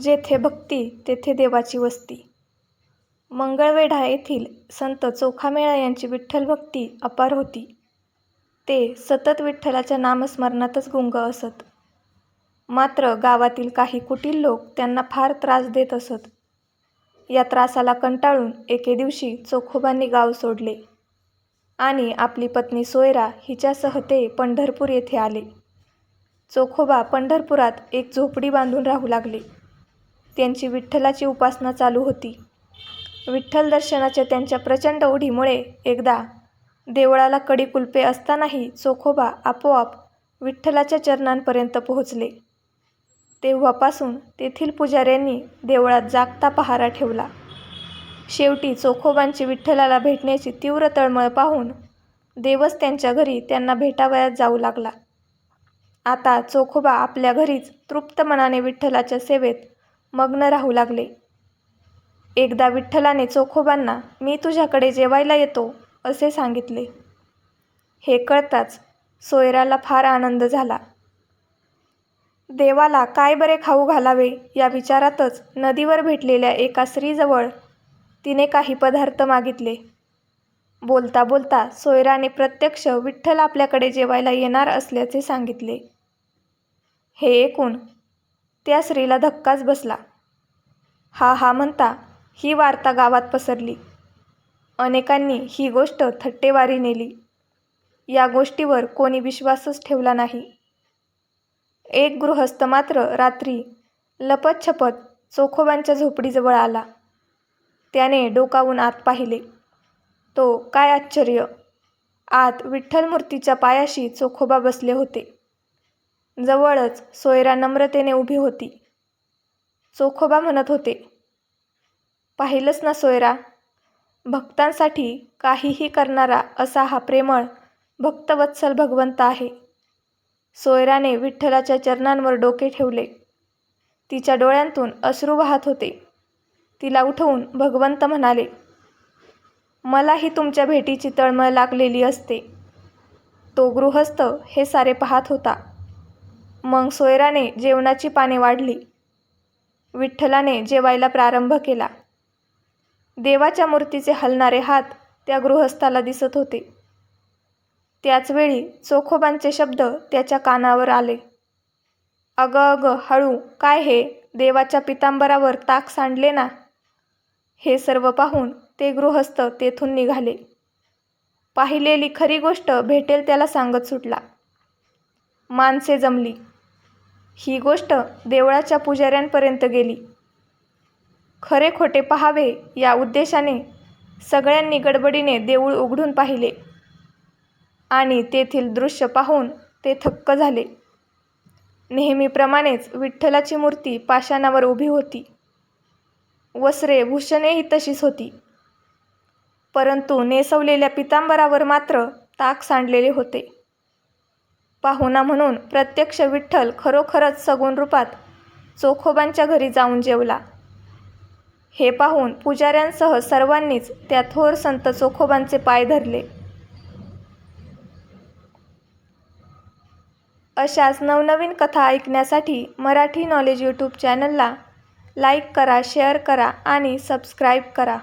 जेथे भक्ती तेथे देवाची वस्ती. मंगळवेढा येथील संत चोखामेळा यांची विठ्ठल भक्ती अपार होती. ते सतत विठ्ठलाच्या नामस्मरणातच गुंग असत. मात्र गावातील काही कुटील लोक त्यांना फार त्रास देत असत. या त्रासाला कंटाळून एके दिवशी चोखोबांनी गाव सोडले. आणि आपली पत्नी सोयरा हिच्यासह ते पंढरपूर येथे आले. चोखोबा पंढरपुरात एक झोपडी बांधून राहू लागले. त्यांची विठ्ठलाची उपासना चालू होती. विठ्ठल दर्शनाच्या त्यांच्या प्रचंड ओढीमुळे एकदा देवळाला कडी कुलपे असतानाही चोखोबा आपोआप विठ्ठलाच्या चरणांपर्यंत पोहोचले. तेव्हापासून तेथील पुजाऱ्यांनी देवळात जागता पहारा ठेवला. शेवटी चोखोबांची विठ्ठलाला भेटण्याची तीव्र तळमळ पाहून देवच त्यांच्या घरी त्यांना भेटावयात जाऊ लागला. आता चोखोबा आपल्या घरीच तृप्त मनाने विठ्ठलाच्या सेवेत मग्न राहू लागले. एकदा विठ्ठलाने चोखोबांना मी तुझ्याकडे जेवायला येतो असे सांगितले. हे कळताच सोयराला फार आनंद झाला. देवाला काय बरे खाऊ घालावे या विचारातच नदीवर भेटलेल्या एका स्त्रीजवळ तिने काही पदार्थ मागितले. बोलता बोलता सोयराने प्रत्यक्ष विठ्ठल आपल्याकडे जेवायला येणार असल्याचे सांगितले. हे ऐकून त्या स्त्रीला धक्काच बसला. हा हा म्हणता ही वार्ता गावात पसरली. अनेकांनी ही गोष्ट थट्टेवारी नेली. या गोष्टीवर कोणी विश्वासच ठेवला नाही. एक गृहस्थ मात्र रात्री लपतछपत चोखोबांच्या झोपडीजवळ आला. त्याने डोकावून आत पाहिले. तो काय आश्चर्य! आत विठ्ठलमूर्तीच्या पायाशी चोखोबा बसले होते. जवळच सोयरा नम्रतेने उभी होती. चोखोबा म्हणत होते पाहिलंच ना सोयरा भक्तांसाठी काहीही करणारा असा हा प्रेमळ भक्तवत्सल भगवंत आहे. सोयराने विठ्ठलाच्या चरणांवर डोके ठेवले. तिच्या डोळ्यांतून अश्रू वाहत होते. तिला उठवून भगवंत म्हणाले मलाही तुमच्या भेटीची तळमळ लागलेली असते. तो गृहस्थ हे सारे पाहत होता. मग सोयराने जेवणाची पाने वाढली. विठ्ठलाने जेवायला प्रारंभ केला. देवाच्या मूर्तीचे हलणारे हात त्या गृहस्थाला दिसत होते. त्याचवेळी चोखोबांचे शब्द त्याच्या कानावर आले. अगं अगं हळू काय हे? देवाच्या पितांबरावर ताक सांडले ना? हे सर्व पाहून ते गृहस्थ तेथून निघाले. पाहिलेली खरी गोष्ट भेटेल त्याला सांगत सुटला. माणसे जमली. ही गोष्ट देवळाच्या पुजाऱ्यांपर्यंत गेली. खरे खोटे पहावे या उद्देशाने सगळ्यांनी गडबडीने देऊळ उघडून पाहिले आणि तेथील दृश्य पाहून ते थक्क झाले. नेहमीप्रमाणेच विठ्ठलाची मूर्ती पाषाणावर उभी होती. वस्त्रे भूषणेही तशीच होती. परंतु नेसवलेल्या पितांबरावर मात्र ताक सांडलेले होते. पाहुणा म्हणून प्रत्यक्ष विठ्ठल खरोखरच सगुण रूपात चोखोबांच्या घरी जाऊन जेवला. हे पाहून पुजाऱ्यांसह सर्वांनीच त्या थोर संत चोखोबांचे पाय धरले. अशाच नवनवीन कथा ऐकण्यासाठी मराठी नॉलेज यूट्यूब चॅनलला लाईक करा शेअर करा आणि सबस्क्राईब करा.